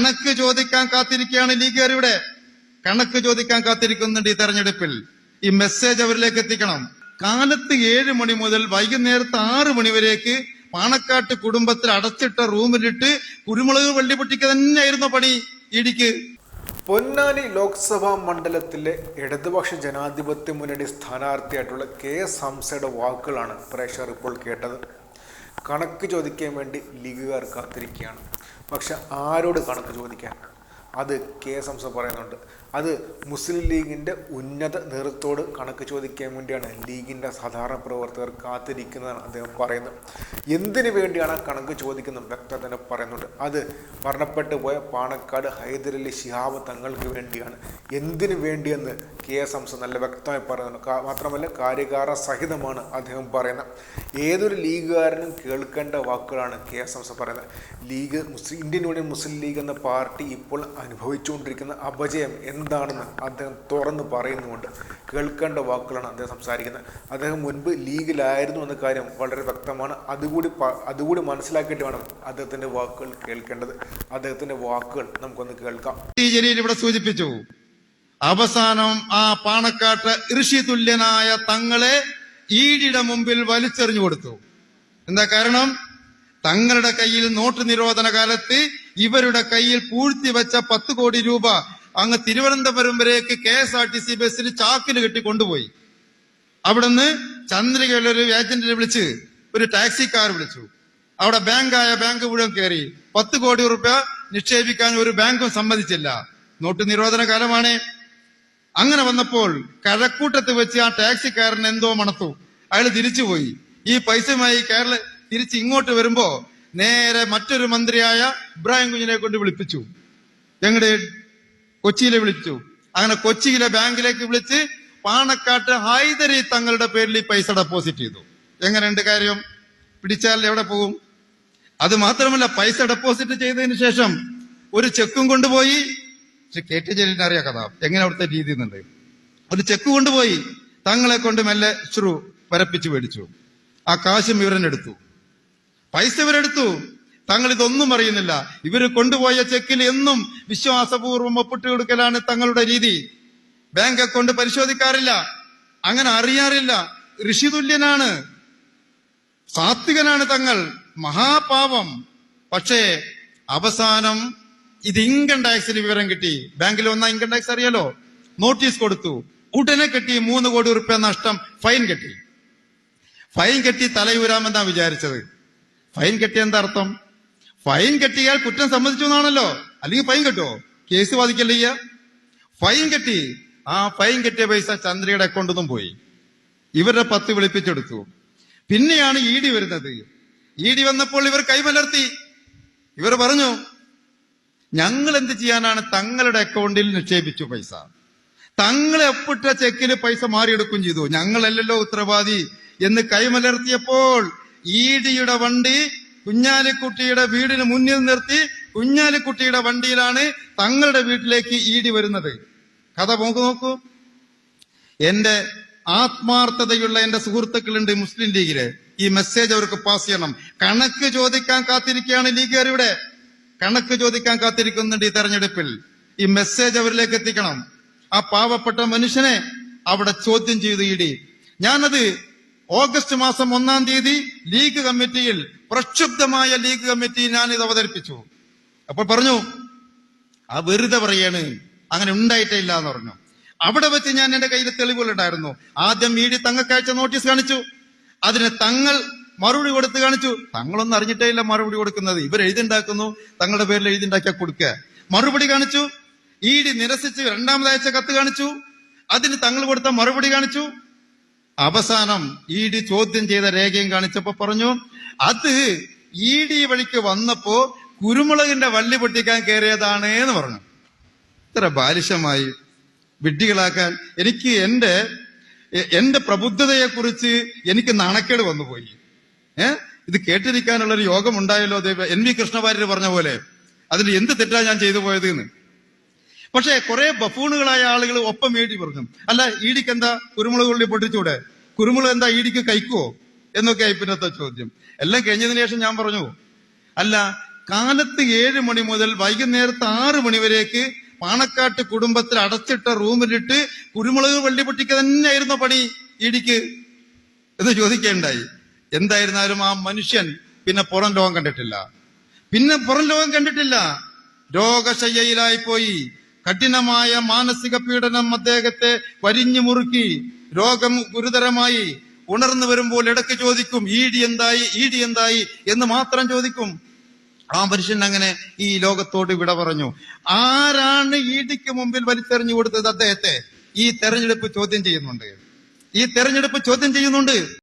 കണക്ക് ചോദിക്കാൻ കാത്തിരിക്കുകയാണ് ലീഗുകാർ ഇവിടെ കണക്ക് ചോദിക്കാൻ കാത്തിരിക്കുന്നുണ്ട് ഈ തെരഞ്ഞെടുപ്പിൽ. ഈ മെസ്സേജ് അവരിലേക്ക് എത്തിക്കണം. കാലത്ത് ഏഴ് മണി മുതൽ വൈകുന്നേരത്ത് ആറ് മണി വരേക്ക് പാണക്കാട്ട് കുടുംബത്തിൽ അടച്ചിട്ട റൂമിലിട്ട് കുരുമുളക് വള്ളി പൊട്ടിക്കുക തന്നെയായിരുന്നു പണി ഇടിക്ക്. പൊന്നാനി ലോക്സഭാ മണ്ഡലത്തിലെ ഇടതുപക്ഷ ജനാധിപത്യ മുന്നണി സ്ഥാനാർത്ഥിയായിട്ടുള്ള കെ എസ് ഹംസയുടെ വാക്കുകളാണ് പ്രേക്ഷകർ ഇപ്പോൾ കേട്ടത്. കണക്ക് ചോദിക്കാൻ വേണ്ടി ലീഗുകാർ കാത്തിരിക്കുകയാണ്. പക്ഷെ ആരോട് കണക്ക് ചോദിക്കാൻ? അത് കെ എസ് എംസ പറയുന്നുണ്ട്. അത് മുസ്ലിം ലീഗിന്റെ ഉന്നത നേതൃത്വത്തോട് കണക്ക് ചോദിക്കാൻ വേണ്ടിയാണ് ലീഗിന്റെ സാധാരണ പ്രവർത്തകർ കാത്തിരിക്കുന്നതാണ് അദ്ദേഹം പറയുന്നത് എന്തിനു വേണ്ടിയാണ് കണക്ക് ചോദിക്കുന്നത് വ്യക്തത തന്നെ പറയുന്നുണ്ട്. അത് മരണപ്പെട്ടു പോയ പാണക്കാട് ഹൈദരലി ശിഹാബ് തങ്ങൾക്ക് വേണ്ടിയാണ്. എന്തിനു വേണ്ടിയെന്ന് കെ എസ് ഹംസ നല്ല വ്യക്തമായി പറയുന്നുണ്ട് മാത്രമല്ല കാര്യകാര സഹിതമാണ് അദ്ദേഹം പറയുന്നത്. ഏതൊരു ലീഗുകാരനും കേൾക്കേണ്ട വാക്കുകളാണ് കെ എസ് ഹംസ പറയുന്നത്. ലീഗ് മുസ്ലിം ഇന്ത്യൻ യൂണിയൻ മുസ്ലിം ലീഗ് എന്ന പാർട്ടി ഇപ്പോൾ അനുഭവിച്ചുകൊണ്ടിരിക്കുന്ന അപജയം എന്താണെന്ന് അദ്ദേഹം തുറന്ന് പറയുന്നുമുണ്ട്. കേൾക്കേണ്ട വാക്കുകളാണ് അദ്ദേഹം സംസാരിക്കുന്നത്. അദ്ദേഹം മുൻപ് ലീഗിലായിരുന്നു എന്ന കാര്യം വളരെ വ്യക്തമാണ്. അതുകൂടി അതുകൂടി മനസ്സിലാക്കിയിട്ട് വേണം അദ്ദേഹത്തിന്റെ വാക്കുകൾ കേൾക്കേണ്ടത്. അദ്ദേഹത്തിന്റെ വാക്കുകൾ നമുക്കൊന്ന് കേൾക്കാം. ജലീൽ ഇവിടെ സൂചിപ്പിച്ചു. അവസാനം ആ പാണക്കാട്ട് ഋഷി തുല്യനായ തങ്ങളെ ഈടിയുടെ മുമ്പിൽ വലിച്ചെറിഞ്ഞു കൊടുത്തു. എന്താ കാരണം? തങ്ങളുടെ കയ്യിൽ നോട്ട് നിരോധന കാലത്ത് ഇവരുടെ കയ്യിൽ പൂഴ്ത്തി വെച്ച പത്ത് കോടി രൂപ അങ്ങ് Thiruvananthapuram വരേക്ക് K S R T C ബസ്സിൽ ചാക്കിൽ കെട്ടി കൊണ്ടുപോയി. അവിടുന്ന് ചന്ദ്രികയുള്ള ഒരു ഏജന്റിനെ വിളിച്ച് ഒരു ടാക്സി കാർ വിളിച്ചു. അവിടെ ബാങ്കായ ബാങ്ക് മുഴുവൻ കയറി. പത്ത് കോടി റുപ്യ നിക്ഷേപിക്കാൻ ഒരു ബാങ്കും സമ്മതിച്ചില്ല. നോട്ട് നിരോധന കാലമാണ്. അങ്ങനെ വന്നപ്പോൾ കഴക്കൂട്ടത്ത് വെച്ച് ആ ടാക്സിക്കാരൻ എന്തോ മണത്തു. അയാൾ തിരിച്ചുപോയി. ഈ പൈസയുമായി കേരള തിരിച്ച് ഇങ്ങോട്ട് വരുമ്പോ നേരെ മറ്റൊരു മന്ത്രിയായ ഇബ്രാഹിം കുഞ്ഞിനെ കൊണ്ട് വിളിപ്പിച്ചു. ഞങ്ങളുടെ കൊച്ചിയിലെ വിളിച്ചു. അങ്ങനെ കൊച്ചിയിലെ ബാങ്കിലേക്ക് വിളിച്ച് പാണക്കാട്ട് ഹൈദരി തങ്ങളുടെ പേരിൽ ഈ പൈസ ഡെപ്പോസിറ്റ് ചെയ്തു. എങ്ങനെയുണ്ട് കാര്യം? പിടിച്ചാൽ എവിടെ പോകും? അത് മാത്രമല്ല പൈസ ഡെപ്പോസിറ്റ് ചെയ്തതിന് ശേഷം ഒരു ചെക്കും കൊണ്ടുപോയി. പക്ഷെ കെ ടി ജലീലിന് അറിയാം കഥ. എങ്ങനെ അവിടുത്തെ രീതി എന്നുണ്ട്. ഒരു ചെക്ക് കൊണ്ടുപോയി. തങ്ങളെ കൊണ്ട് മെല്ലെ ശ്രു പരപ്പിച്ചു മേടിച്ചു. ആ കാശും ഇവരെടുത്തു പൈസ ഇവരെടുത്തു. തങ്ങൾ ഇതൊന്നും അറിയുന്നില്ല. ഇവർ കൊണ്ടുപോയ ചെക്കിൽ എന്നും വിശ്വാസപൂർവം ഒപ്പിട്ട് കൊടുക്കലാണ് തങ്ങളുടെ രീതി. ബാങ്ക് അക്കൗണ്ട് പരിശോധിക്കാറില്ല. അങ്ങനെ അറിയാറില്ല. ഋഷിതുല്യനാണ്. സാത്വികനാണ് തങ്ങൾ. മഹാപാപം പക്ഷേ അവസാനം ഇത് ഇൻകം ടാക്സിന് വിവരം കിട്ടി. ബാങ്കിൽ വന്ന ഇൻകം ടാക്സ് അറിയാലോ? നോട്ടീസ് കൊടുത്തു. ഉടനെ കെട്ടി മൂന്ന് കോടി ഉറുപ്പ്യ നഷ്ടം. ഫൈൻ കെട്ടി. ഫൈൻ കെട്ടി തലയൂരാമെന്നാ വിചാരിച്ചത്. ഫൈൻ കെട്ടി എന്താ അർത്ഥം? ഫൈൻ കെട്ടിയാൽ കുറ്റം സമ്മതിച്ചു എന്നാണല്ലോ. അല്ലെങ്കിൽ ഫൈൻ കെട്ടോ? കേസ് വാദിക്കല്ലേ ഫൈൻ കെട്ടി. ആ ഫൈൻ കെട്ടിയ പൈസ ചന്ദ്രയുടെ അക്കൗണ്ടിൽ പോയി. ഇവരുടെ പത്ത് വിളിപ്പിച്ചെടുത്തു. പിന്നെയാണ് ഇ ഡി വരുന്നത്. ഇ ഡി വന്നപ്പോൾ ഇവർ കൈമലർത്തി. ഇവർ പറഞ്ഞു ഞങ്ങൾ എന്ത് ചെയ്യാനാണ് തങ്ങളുടെ അക്കൗണ്ടിൽ നിക്ഷേപിച്ചു പൈസ? തങ്ങളെ ഒപ്പിട്ട ചെക്കിന് പൈസ മാറിയെടുക്കും ചെയ്തു. ഞങ്ങളല്ലല്ലോ ഉത്തരവാദി എന്ന് കൈമലർത്തിയപ്പോൾ ഇ ഡിയുടെ വണ്ടി കുഞ്ഞാലിക്കുട്ടിയുടെ വീടിന് മുന്നിൽ നിർത്തി കുഞ്ഞാലിക്കുട്ടിയുടെ വണ്ടിയിലാണ് തങ്ങളുടെ വീട്ടിലേക്ക് ഈടി വരുന്നത്. കഥ നോക്കൂ നോക്കൂ. എന്റെ ആത്മാർത്ഥതയുള്ള എന്റെ സുഹൃത്തുക്കളുണ്ട് മുസ്ലിം ലീഗിൽ. ഈ മെസ്സേജ് അവർക്ക് പാസ് ചെയ്യണം. കണക്ക് ചോദിക്കാൻ കാത്തിരിക്കുകയാണ് ലീഗുകാർ ഇവിടെ. കണക്ക് ചോദിക്കാൻ കാത്തിരിക്കുന്നുണ്ട് ഈ തെരഞ്ഞെടുപ്പിൽ. ഈ മെസ്സേജ് അവരിലേക്ക് എത്തിക്കണം. ആ പാവപ്പെട്ട മനുഷ്യനെ അവിടെ ചോദ്യം ചെയ്തു ഇടി ഞാനത് ഓഗസ്റ്റ് മാസം ഒന്നാം തീയതി ലീഗ് കമ്മിറ്റിയിൽ പ്രക്ഷുബ്ധമായ ലീഗ് കമ്മിറ്റി ഞാൻ ഇത് അവതരിപ്പിച്ചു. അപ്പോൾ പറഞ്ഞു ആ വെറുതെ പറയാണ്. അങ്ങനെ ഉണ്ടായിട്ടേ ഇല്ല എന്ന് പറഞ്ഞു. അവിടെ വെച്ച് ഞാൻ എന്റെ കയ്യിൽ തെളിവുകളുണ്ടായിരുന്നു. ആദ്യം ഇ ഡി തങ്ങൾക്ക് അയച്ച നോട്ടീസ് കാണിച്ചു. അതിന് തങ്ങൾ മറുപടി കൊടുത്ത് കാണിച്ചു. തങ്ങളൊന്നും അറിഞ്ഞിട്ടേ ഇല്ല മറുപടി കൊടുക്കുന്നത്. ഇവർ എഴുതിണ്ടാക്കുന്നു. തങ്ങളുടെ പേരിൽ എഴുതിണ്ടാക്കിയാൽ കൊടുക്കുക മറുപടി കാണിച്ചു. ഇ ഡി നിരസിച്ച് രണ്ടാമതയച്ച കത്ത് കാണിച്ചു. അതിന് തങ്ങൾ കൊടുത്ത മറുപടി കാണിച്ചു. അവസാനം ഇ ഡി ചോദ്യം ചെയ്ത രേഖയും കാണിച്ചപ്പോ പറഞ്ഞു അത് ഇ ഡി വഴിക്ക് വന്നപ്പോ കുരുമുളകിന്റെ വള്ളി പൊട്ടിക്കാൻ കയറിയതാണ് എന്ന് പറഞ്ഞു. ഇത്ര ബാലിശമായി വിഡ്ഢികളാക്കാൻ എനിക്ക് എന്റെ എന്റെ പ്രബുദ്ധതയെ കുറിച്ച് എനിക്ക് നാണക്കേട് വന്നുപോയി ഏ? ഇത് കേട്ടിരിക്കാനുള്ള ഒരു യോഗം ഉണ്ടായല്ലോ ദൈവം. എൻ വി കൃഷ്ണവാര്യർ പറഞ്ഞ പോലെ. അതിന് എന്ത് തെറ്റാ ഞാൻ ചെയ്തു പോയത് എന്ന് പക്ഷേ കുറെ ബഫൂണുകളായ ആളുകൾ ഒപ്പം എഴുതി പറഞ്ഞു. അല്ല ഈടിക്ക് എന്താ കുരുമുളക് ഉള്ളി പൊട്ടിച്ചൂടെ? കുരുമുളക് എന്താ ഈടിക്ക് കഴിക്കുവോ? എന്നൊക്കെ പിന്നത്തെ ചോദ്യം. എല്ലാം കഴിഞ്ഞതിന് ശേഷം ഞാൻ പറഞ്ഞു അല്ല കാലത്ത് ഏഴ് മണി മുതൽ വൈകുന്നേരത്ത് ആറ് മണി വരേക്ക് പാണക്കാട്ട് കുടുംബത്തിൽ അടച്ചിട്ട റൂമിലിട്ട് കുരുമുളക് വള്ളി പൊട്ടിക്കുക തന്നെയായിരുന്നു പണി ഇടിക്ക് എന്ന് ചോദിക്കേണ്ടായി. എന്തായിരുന്നാലും ആ മനുഷ്യൻ പിന്നെ പുറം ലോകം കണ്ടിട്ടില്ല. പിന്നെ പുറം ലോകം കണ്ടിട്ടില്ല. രോഗശയ്യയിലായി പോയി കഠിനമായ മാനസിക പീഡനം അദ്ദേഹത്തെ വരിഞ്ഞു മുറുക്കി. രോഗം ഗുരുതരമായി. ഉണർന്നു വരുമ്പോൾ ഇടയ്ക്ക് ചോദിക്കും ഈടി എന്തായി? ഈടി എന്തായി? എന്ന് മാത്രം ചോദിക്കും. ആ മനുഷ്യൻ അങ്ങനെ ഈ ലോകത്തോട് വിട പറഞ്ഞു. ആരാണ് ഈടിക്ക് മുമ്പിൽ വലിച്ചെറിഞ്ഞു കൊടുത്തത് അദ്ദേഹത്തെ? ഈ തെരഞ്ഞെടുപ്പ് ചോദ്യം ചെയ്യുന്നുണ്ട്. ഈ തെരഞ്ഞെടുപ്പ് ചോദ്യം ചെയ്യുന്നുണ്ട്.